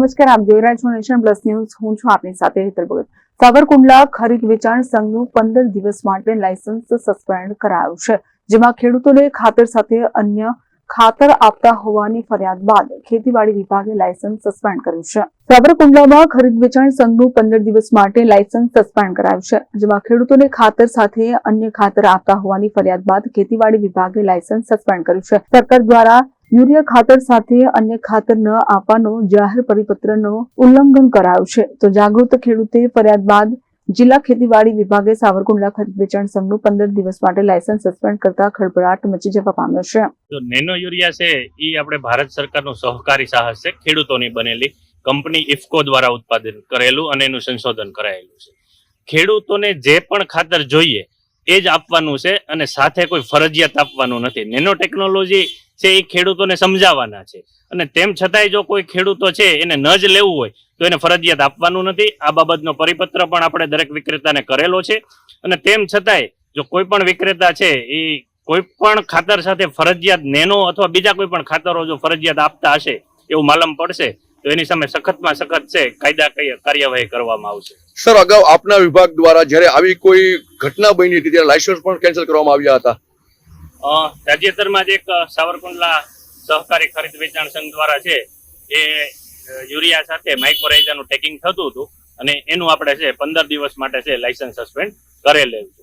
નમસ્કાર, આપ જોઈ રહ્યા છો નેશન પ્લસ ન્યૂઝ. હું છું આપની સાથે હેતલ ભગત. સાવરકુંડલા ખરીદ વેચાણ સંઘનું પંદર દિવસ માટે લાયસન્સ સસ્પેન્ડ કરાયું છે, જેમાં ખેડૂતોને ખાતર સાથે અન્ય ખાતર આપતા હોવાની ફરિયાદ બાદ ખેતીવાડી વિભાગે લાયસન્સ સસ્પેન્ડ કર્યું છે. સાવરકુંડલામાં ખરીદ વેચાણ સંઘનું પંદર દિવસ માટે લાયસન્સ સસ્પેન્ડ કરાયું છે, જેમાં ખેડૂતોને ખાતર સાથે અન્ય ખાતર આપતા હોવાની ફરિયાદ બાદ ખેતીવાડી વિભાગે લાયસન્સ સસ્પેન્ડ કર્યું છે. સરકાર દ્વારા યુરિયા ખાતર સાથે અન્ય ખાતર ન આપવાનો જાહેર પરિપત્રનો ઉલ્લંઘન કરાયો છે. તો જાગૃત ખેડૂતે ફરિયાદ બાદ જિલ્લા ખેતીવાડી વિભાગે સાવરકુંડલા ખરીદ વેચાણ સંઘનું પંદર દિવસ માટે લાયસન્સ સસ્પેન્ડ કરતા ખળભળાટ મચી જવા પામ્યો છે. નેનો યુરિયા છે એ આપણે ભારત સરકારનું સહકારી સાહસ છે, ખેડૂતોની બનેલી કંપની ઇફકો દ્વારા ઉત્પાદન કરેલું અને એનું સંશોધન કરાયેલું છે. ખેડૂતોને જે પણ ખાતર જોઈએ એ જ આપવાનું છે અને સાથે કોઈ ફરજિયાત આપવાનું નથી. નેનો ટેકનોલોજી છે એ ખેડૂતોને સમજાવવાના છે. અને તેમ છતાંય જો કોઈ ખેડૂતો છે એને ન જ લેવું હોય, તો એને ફરજિયાત આપવાનું નથી. આ બાબતનો પરિપત્ર પણ આપણે દરેક વિક્રેતાને કરેલો છે. અને તેમ છતાંય જો કોઈ પણ વિક્રેતા છે, એ કોઈ પણ ખાતર સાથે ફરજિયાત નેનો અથવા બીજા કોઈ પણ ખાતરો જો ફરજિયાત આપતા હશે, એવું માલમ પડશે તો એની સામે સખતમાં સખત છે કાયદાકીય કાર્યવાહી કરવામાં આવશે. સર અગાઉ આપના વિભાગ દ્વારા જ્યારે આવી કોઈ ઘટના બની હતી ત્યારે લાયસન્સ પણ કેન્સલ કરવામાં આવ્યા હતા. તાજેતરમાં જ એક સાવરકુંડલા સહકારી ખરીદ વેચાણ સંઘ દ્વારા છે એ યુરિયા સાથે માઇક્રોરાઇઝાનું ટેકિંગ થતું હતું અને એનું આપણે છે પંદર દિવસ માટે છે લાયસન્સ સસ્પેન્ડ કરેલું છે.